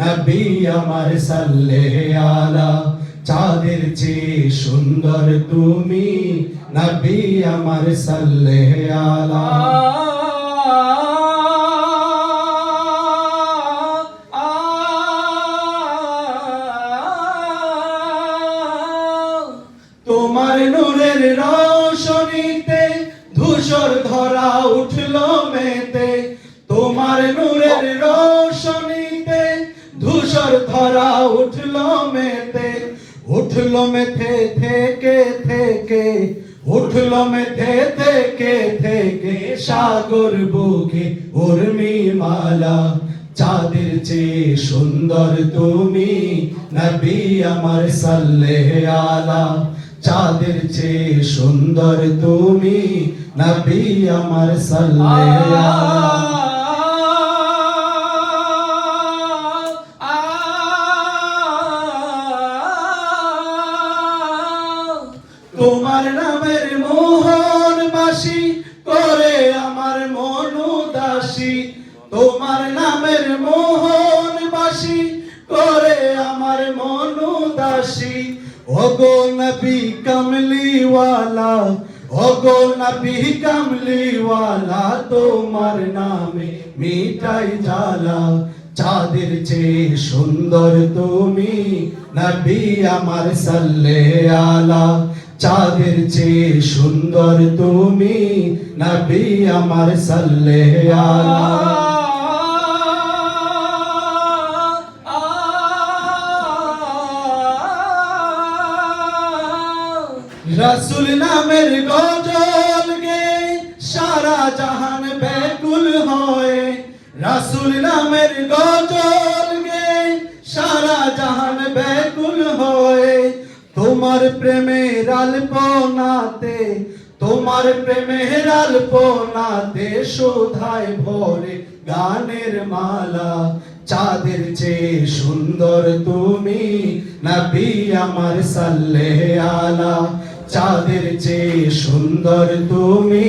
নবী আমার সাল্লে আলা, চাঁদের চেয়ে সুন্দর তুমি। নবী আমার সাল্লে আলা। তোমার নূরের রোশনীতে ধূসর ধরা উঠল মেতে। তোমার নূরের রোশনীতে ধূসর ধরা উঠল মেতে, উঠল মেথে থেকে থেকে, উঠল মেথে থেকে থেকে, সাগর বুকে উর্মি মালা চাঁদের চেয়ে সুন্দর তুমি নবী আমার সাল্লে আলা চাঁদের চেয়ে সুন্দর তুমি নবী আমার সাল্লে আলা তোমার নামের মোহন বাসি করে আমার মন উদাসী তোমার নামের মোহন বাসি করে আমার মন উদাসী ওগো নবী কমলিওয়ালা, ওগো নবী কমলিওয়ালা, তোমার নামে মিটাই জ্বালা। চাঁদের চেয়ে সুন্দর তুমি, নবী আমার সাল্লে আলা। চাঁদের চেয়ে সুন্দর তুমি নবী আমার সাল্লে আলা রসুল নামের গজল গে সারা জাহান ব্যাকুল হয়। রসুল নামের গজল গে সারা জাহান ব্যাকুল হয়। তোমার প্রেমের আলপনাতে তোমার প্রেমের আলপনাতে শোধায় ভরে গানের মালা। চাঁদের চেয়ে সুন্দর তুমি নবী আমার সাল্লে আলা। চাঁদের চেয়ে সুন্দর তুমি